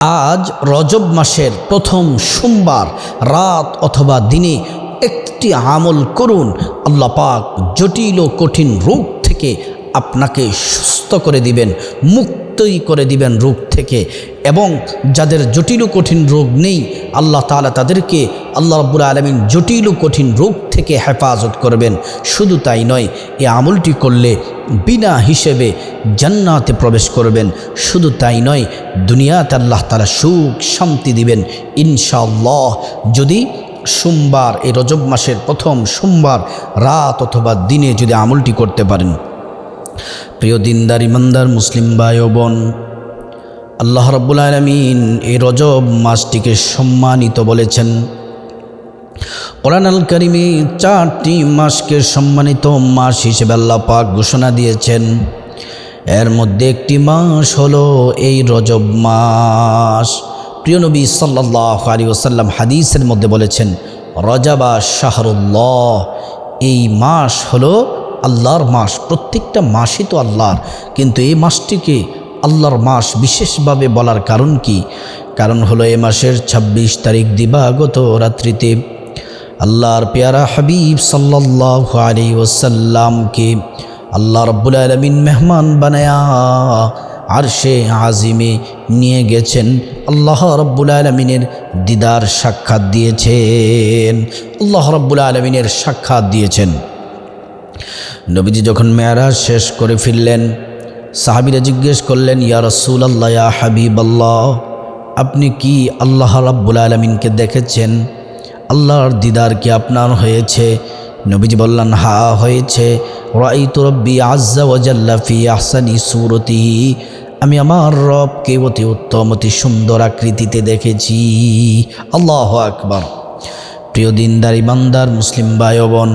আজ রজব মাসের প্রথম সোমবার, রাত অথবা দিনে একটি আমল করুন। আল্লাপাক জটিল ও কঠিন রোগ থেকে আপনাকে সুস্থ করে দিবেন, মুক্তই করে দিবেন রোগ থেকে। এবং যাদের জটিল কঠিন রোগ নেই, আল্লাহ তালা তাদেরকে আল্লাহ রব্বুল আলমিন জটিল কঠিন রোগ থেকে হেফাজত করবেন। শুধু তাই নয় এই আমলটি করলে বিনা হিসেবে জান্নাতে প্রবেশ করবেন। শুধু তাই নয়, দুনিয়াতে আল্লাহ তালা সুখ, শান্তি দিবেন ইনশাআল্লাহ। যদি সোমবার, এই রজব মাসের প্রথম সোমবার, রাত অথবা দিনে যদি আমলটি করতে পারেন। প্রিয় দিনদার, ইমানদার মুসলিম ভাই ও বোন, আল্লাহ রব্বুল আলমিন এই রজব মাসটিকে সম্মানিত বলেছেন। কোরআন আল করিমে চারটি মাসকে সম্মানিত মাস হিসেবে আল্লাহ পাক ঘোষণা দিয়েছেন। এর মধ্যে একটি মাস হলো এই রজব মাস। প্রিয় নবী সাল্লাহ আলী ওসাল্লাম হাদিসের মধ্যে বলেছেন, রজাবা শাহরুল্লাহ, এই মাস হলো আল্লাহর মাস, প্রত্যেকটা মাসই তো আল্লাহর। কিন্তু এই মাসটিকে আল্লাহর মাস বিশেষভাবে বলার কারণ কি? কারণ হলো এ মাসের ২৬ তারিখ দিবাগত রাত্রিতে আল্লাহর পেয়ারা হাবিব সাল্লাহ আলী ওসাল্লামকে আল্লাহ রব্বুল আলমিন মেহমান বানায়া আরশে আজিমে নিয়ে গেছেন। আল্লাহ রব্বুল আলমিনের দিদার সাক্ষাৎ দিয়েছেন। আল্লাহ রব্বুল আলমিনের সাক্ষাৎ দিয়েছেন। নবীজি যখন মেয়ারাজ শেষ করে ফিরলেন, সাহাবিরা জিজ্ঞেস করলেন, ইয়া রসুল আল্লাহ ইয়া হাবিব আল্লাহ আপনি কি আল্লাহ রাব্বুল আলমিনকে দেখেছেন? আল্লাহর দিদার কি আপনার হয়েছে? নবীজি বললেন, হা, হয়েছে। রাই তো রব্বি আজ্জা ওয়াজাল্লা ফি আহসানি সুরতি আমি আমার রবকে অতি উত্তম, অতি সুন্দর আকৃতিতে দেখেছি। আল্লাহ আকবার। প্রিয় দিনদার, ইমানদার, মুসলিম ভাই বোন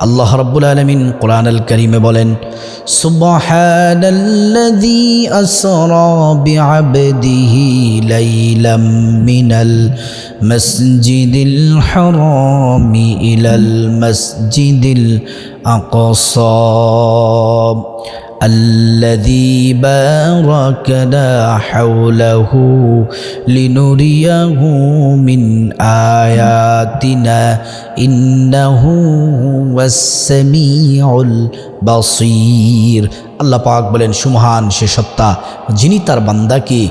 আল্লাহ রব্বুল আলমিন কোরআন আল করিমে বলেন সুবহানাল্লাযী আসরা বিআবদিহি লাইলাম মিনাল মাসজিদিল হারামি ইলাল মাসজিদিল আকসা الذي باركنا حوله لنريه من آياتنا إنه هو السميع البصير আল্লাহ পাক বলেন সুমহান সে সত্তা যিনি তার বান্দাকে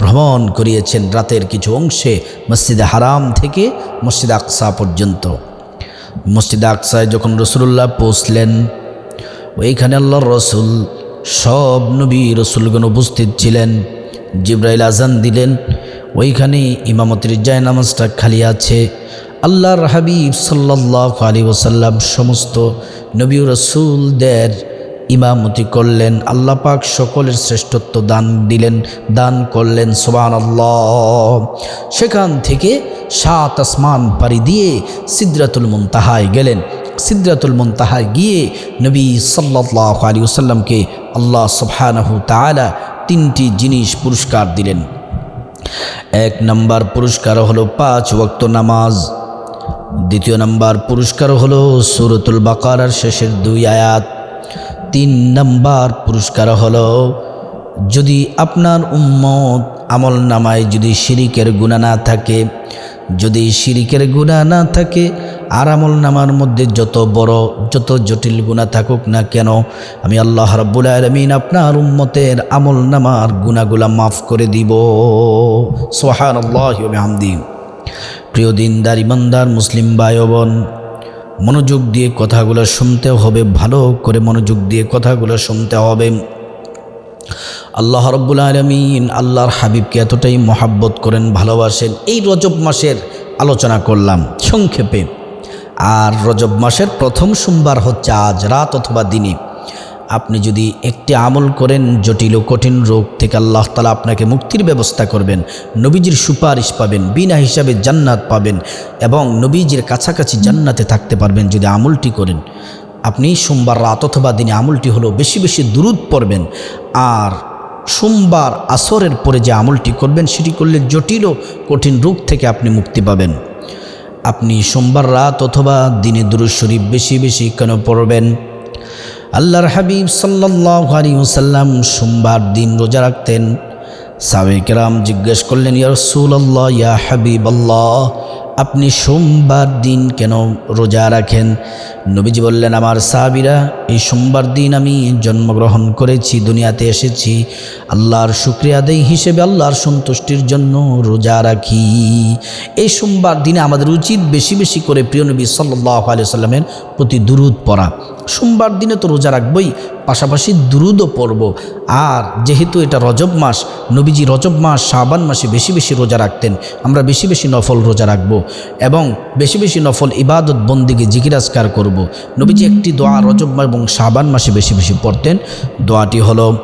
ভ্রমণ করিয়েছেন রাতের কিছু অংশে মসজিদে হারাম থেকে মসজিদ আকসা পর্যন্ত মসজিদ আকসায় যখন রসুল্লাহ পৌঁছলেন ওইখানে আল্লাহর রসুল সব নবী রসুলগণ উপস্থিত ছিলেন। জিব্রাইল আজান দিলেন ওইখানে ইমামতির জায় নামাজটা খালি আছে। আল্লাহর হাবিব সাল্লাহ আলী ওসাল্লাম সমস্ত নবী রসুলদের ইমামতি করলেন, আল্লাহ পাক সকলের শ্রেষ্ঠত্ব দান দিলেন, দান করলেন সোবান আল্লাহ সেখান থেকে সাত আসমান পাড়ি দিয়ে সিদ্রাতুল মুনতাহায় গেলেন। সিদ্রাতুল মুনতাহায় গিয়ে নবী সাল্লাহ আলী ওসাল্লামকে আল্লাহ সুবহানাহু তাআলা তিনটি জিনিস পুরস্কার দিলেন। এক নম্বর পুরস্কার হলো পাঁচ ওয়াক্ত নামাজ। দ্বিতীয় নম্বর পুরস্কার হলো সুরতুল বাকারার শেষের দুই আয়াত। তিন নম্বর পুরস্কার হলো, যদি আপনার উম্মত আমল নামায় যদি শিরিকের গুণা না থাকে যদি শিরিকের গুণা না থাকে আর আমল নামার মধ্যে যত বড়, যত জটিল গুণা থাকুক না কেন, আমি আল্লাহ রাব্বুল আলমিন আপনার উম্মতের আমল নামার গুণাগুলা মাফ করে দিব। সোহান আল্লাহ হামদি প্রিয় দিনদার, ইমানদার, মুসলিম ভাই বোন মনোযোগ দিয়ে কথাগুলো শুনতে হবে, ভালো করে মনোযোগ দিয়ে কথাগুলো শুনতে হবে। আল্লাহ রব্বুল আলমিন আল্লাহর হাবিবকে এতটাই মহাব্বত করেন, ভালোবাসেন। এই রজব মাসের আলোচনা করলাম সংক্ষেপে। আর রজব মাসের প্রথম সোমবার হচ্ছে আজ, রাত অথবা দিনে। আপনি যদি একটি আমল করেন, জটিল ও কঠিন রোগ থেকে আল্লাহ তালা আপনাকে মুক্তির ব্যবস্থা করবেন, নবীজির সুপারিশ পাবেন, বিনা হিসাবে জান্নাত পাবেন এবং নবীজির কাছাকাছি জান্নাতে থাকতে পারবেন যদি আমলটি করেন। আপনি সোমবার রাত অথবা দিনে আমলটি হলো বেশি বেশি দূরত পড়বেন। আর সোমবার আসরের পরে যে আমলটি করবেন, সেটি করলে জটিল ও কঠিন রোগ থেকে আপনি মুক্তি পাবেন। আপনি সোমবার রাত অথবা দিনে দুরুদ শরীফ বেশি বেশি কেন পড়বেন? আল্লাহর হাবিব সাল্লাহ ওসাল্লাম সোমবার দিন রোজা রাখতেন। সাবেকেরাম জিজ্ঞেস করলেন, ইয়া রসুল্লাহ ইয়া হাবিব আল্লাহ আপনি সোমবার দিন কেন রোজা রাখেন? নবীজি বললেন, আমার সাহাবিরা, এই সোমবার দিন আমি জন্মগ্রহণ করেছি, দুনিয়াতে এসেছি। আল্লাহর শুক্রিয়া দেই হিসেবে আল্লাহর সন্তুষ্টির জন্য রোজা রাখি। এই সোমবার দিনে আমাদের উচিত বেশি বেশি করে প্রিয় নবী সাল্লাহ আলিয়া সাল্লামের প্রতি দুরুদ পড়া। সোমবার দিনে তো রোজা রাখবই, পাশাপাশি দুরুদও পড়ব। আর যেহেতু এটা রজব মাস, নবীজি রজব মাস, শাবান মাসে বেশি বেশি রোজা রাখতেন। আমরা বেশি বেশি নফল রোজা রাখব এবং বেশি বেশি নফল ইবাদত বন্দিকে জিকিরাজকার করব। নবীজি একটি দোয়া রজব এবং শাবান মাসে বেশি বেশি পড়তেন। দোয়াটি হলো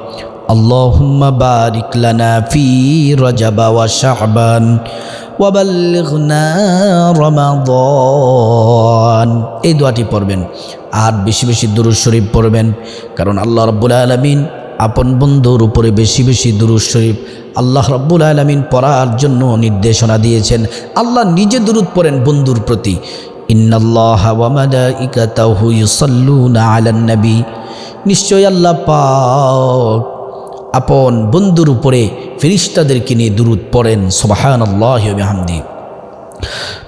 ফি রমাদান। এই দোয়াটি পড়বেন। আর বেশি বেশি দুরুদ শরীফ পড়বেন। কারণ আল্লাহ রব্বুল আলমিন আপন বন্ধুর উপরে বেশি বেশি দুরুদ শরীফ আল্লাহ রব্বুল আলমিন পড়ার জন্য নির্দেশনা দিয়েছেন। আল্লাহ নিজে দুরুদ পড়েন বন্ধুর প্রতি। ইন্নাল্লাহ ওয়া মালাইকাতাহু ইউসাল্লুনা আলান নবী। নিশ্চয় আল্লাহ পাক আপন বন্ধুর উপরে ফিরিস্তাদেরকে নিয়ে দুরুদ পড়েন সোবাহান আল্লাহ হামদি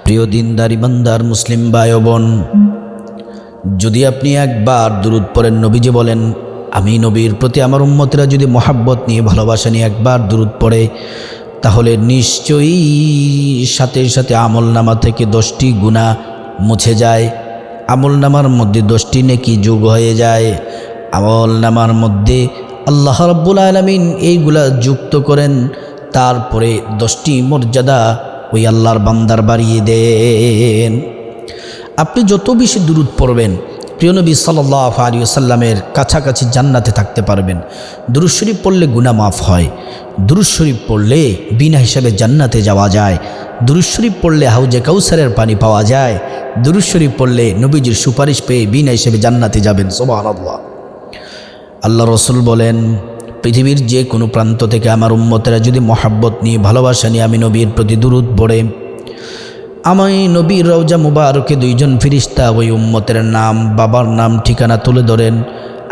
প্রিয় দিনদার, ইমানদার, মুসলিম ভাই বোন যদি আপনি একবার দুরুদ পড়েন, নবীজি বলেন, আমি নবীর প্রতি আমার উম্মতেরা যদি মহাব্বত নিয়ে, ভালোবাসা নিয়ে একবার দুরুদ পড়ে, তাহলে নিশ্চয়ই সাথে সাথে আমল নামা থেকে দশটি গুণা মুছে যায়। আমল নামার মধ্যে দশটি নেকি যোগ হয়ে যায়। আমল নামার মধ্যে আল্লাহ রব্বুল আলমিন এইগুলা যুক্ত করেন। তারপরে দশটি মর্যাদা ওই আল্লাহর বান্দার বাড়িয়ে দেন। আপনি যত বেশি দূরত পড়বেন প্রিয়নবী সাল্লাহ আলী সাল্লামের কাছাকাছি জান্নাতে থাকতে পারবেন। দুরুদ শরীফ পড়লে গুণা মাফ হয়। দুরুদ শরীফ পড়লে বিনা হিসাবে জান্নাতে যাওয়া যায়। দুরুদ শরীফ পড়লে হাউজে কাউসারের পানি পাওয়া যায়। দুরুদ শরীফ পড়লে নবীজির সুপারিশ পেয়ে বিনা হিসেবে জান্নাতে যাবেন। সোবাহ আল্লাহ রসুল বলেন, পৃথিবীর যে কোনো প্রান্ত থেকে আমার উম্মতেরা যদি মহাব্বত নিয়ে, ভালোবাসা নিয়ে আমি নবীর প্রতি দূরত পড়ে আমি নবীর রওজা মুবারকে দুইজন ফিরিস্তা ওই উম্মতের নাম, বাবার নাম, ঠিকানা তুলে ধরেন।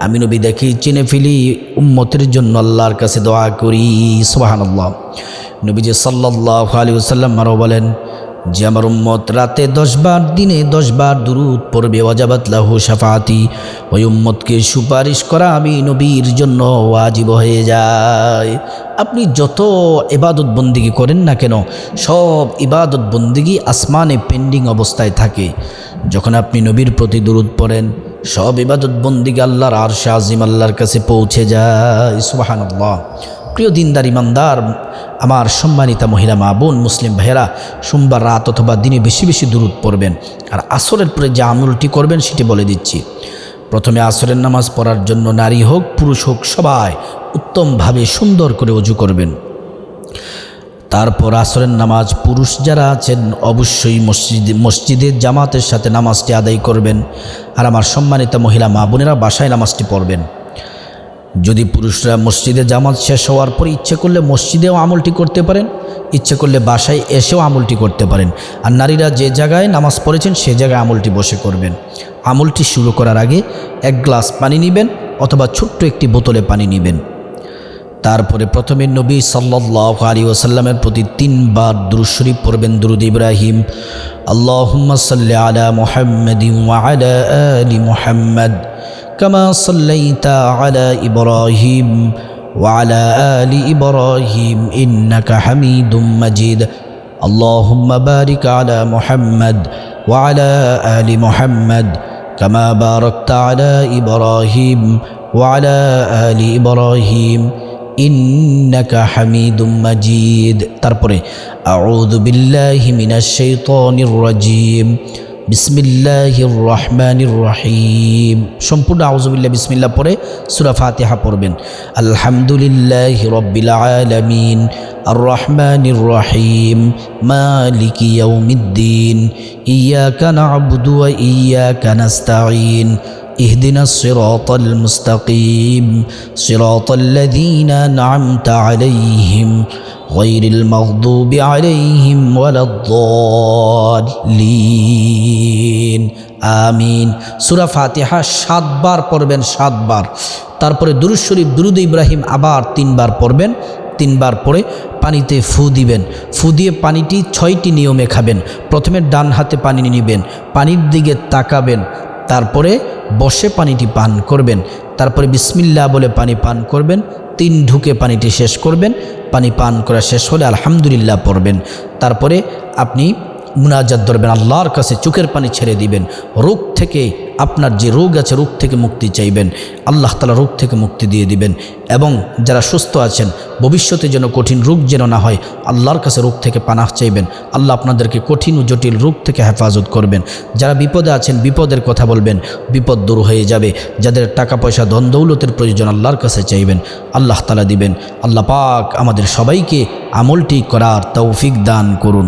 আমি নবী দেখি, চিনে ফেলি, উম্মতের জন্য আল্লাহর কাছে দোয়া করি। সোহান আল্লাহ নবীজি সাল্লাহ আলী আরও বলেন যে আমার উম্মত রাতে দশবার, দিনে দশবার দুরুদ পড়বে, ওয়াজাবাত লাহু সাফাতি ওই উম্মতকে সুপারিশ করা আমি নবীর জন্য ওয়াজিব হয়ে যায়। আপনি যত ইবাদত বন্দিগি করেন না কেন, সব ইবাদত বন্দিগি আসমানে পেন্ডিং অবস্থায় থাকে। যখন আপনি নবীর প্রতি দুরুদ পড়েন, সব ইবাদত বন্দিগি আল্লাহর আর শাহিম আল্লাহর কাছে পৌঁছে যায়। সুবাহান আল্লাহ প্রিয় দিনদার ইমানদার, আমার সম্মানিতা মহিলা মা বোন, মুসলিম ভাইয়েরা, সোমবার রাত অথবা দিনে বেশি বেশি দূরত পড়বেন। আর আসরের পরে যে আমলটি করবেন সেটি বলে দিচ্ছি। প্রথমে আসরের নামাজ পড়ার জন্য নারী হোক, পুরুষ হোক, সবাই উত্তমভাবে সুন্দর করে অজু করবেন। তারপর আসরের নামাজ পুরুষ যারা আছেন, অবশ্যই মসজিদ মসজিদের জামাতের সাথে নামাজটি আদায় করবেন। আর আমার সম্মানিত মহিলা মা বোনেরা বাসায় নামাজটি পড়বেন। যদি পুরুষরা মসজিদে জামাত শেষ হওয়ার পর ইচ্ছে করলে মসজিদেও আমলটি করতে পারেন, ইচ্ছে করলে বাসায় এসেও আমলটি করতে পারেন। আর নারীরা যে জায়গায় নামাজ পড়েছেন, সে জায়গায় আমলটি বসে করবেন। আমলটি শুরু করার আগে এক গ্লাস পানি নেবেন অথবা ছোট্ট একটি বোতলে পানি নেবেন। তারপরে প্রথমে নবী সাল্লাহ আলী ওসাল্লামের প্রতি তিনবার দুরুশরীফ পড়বেন, দুরুদ ইব্রাহিম। আল্লাহ সাল্লি আলা মোহাম্মদ আলা আলী মোহাম্মদ। كما صليت على إبراهيم وعلى آل إبراهيم إنك حميد مجيد. اللهم بارك على محمد وعلى آل محمد كما باركت على إبراهيم وعلى آل إبراهيم إنك حميد مجيد. تربري أعوذ بالله من الشيطان الرجيم. বিসমিল্লাহির রহমানির রহিম সম্পূর্ণ আউজুবিল্লাহ বিসমিল্লাহ পরে সুরা ফাতিহা পড়বেন আলহামদুলিল্লাহ রব্বিল আলামিন আর রহমানির রহিম মালিক ইয়াউমিদ্দিন ইয়াকা না'বুদু ওয়া ইয়াকা নাস্তাঈন اهدنا الصراط المستقيم صراط الذين أنعمت عليهم غير المغضوب عليهم ولا الضالين আমিন সুরা ফাতিহা সাতবার পড়বেন সাতবার তারপরে দুরুদ শরীফ দুরুদ ইব্রাহিম আবার তিনবার পড়বেন তিনবার পরে পানিতে ফু দিবেন ফু দিয়ে পানিটি ছয়টি নিয়মে খাবেন প্রথমে ডান হাতে পানি নেবেন পানির দিকে তাকাবেন তারপরে বসে পানিটি পান করবেন। তারপরে বিসমিল্লা বলে পানি পান করবেন। তিন ঢুকে পানিটি শেষ করবেন। পানি পান করা শেষ হলে আলহামদুলিল্লাহ পড়বেন। তারপরে আপনি মুনাজাত ধরবেন, আল্লাহর কাছে চোখের পানি ছেড়ে দিবেন। রোগ থেকে আপনার যে রোগ আছে, রোগ থেকে মুক্তি চাইবেন। আল্লাহ তালা রোগ থেকে মুক্তি দিয়ে দিবেন। এবং যারা সুস্থ আছেন, ভবিষ্যতে যেন কঠিন রোগ যেন না হয়, আল্লাহর কাছে রোগ থেকে পানাহ চাইবেন। আল্লাহ আপনাদেরকে কঠিন ও জটিল রোগ থেকে হেফাজত করবেন। যারা বিপদে আছেন, বিপদের কথা বলবেন, বিপদ দূর হয়ে যাবে। যাদের টাকা পয়সা, ধন দৌলতের প্রয়োজন, আল্লাহর কাছে চাইবেন। আল্লাহ তালা দিবেন। আল্লাহ পাক আমাদের সবাইকে আমলটি করার তৌফিক দান করুন।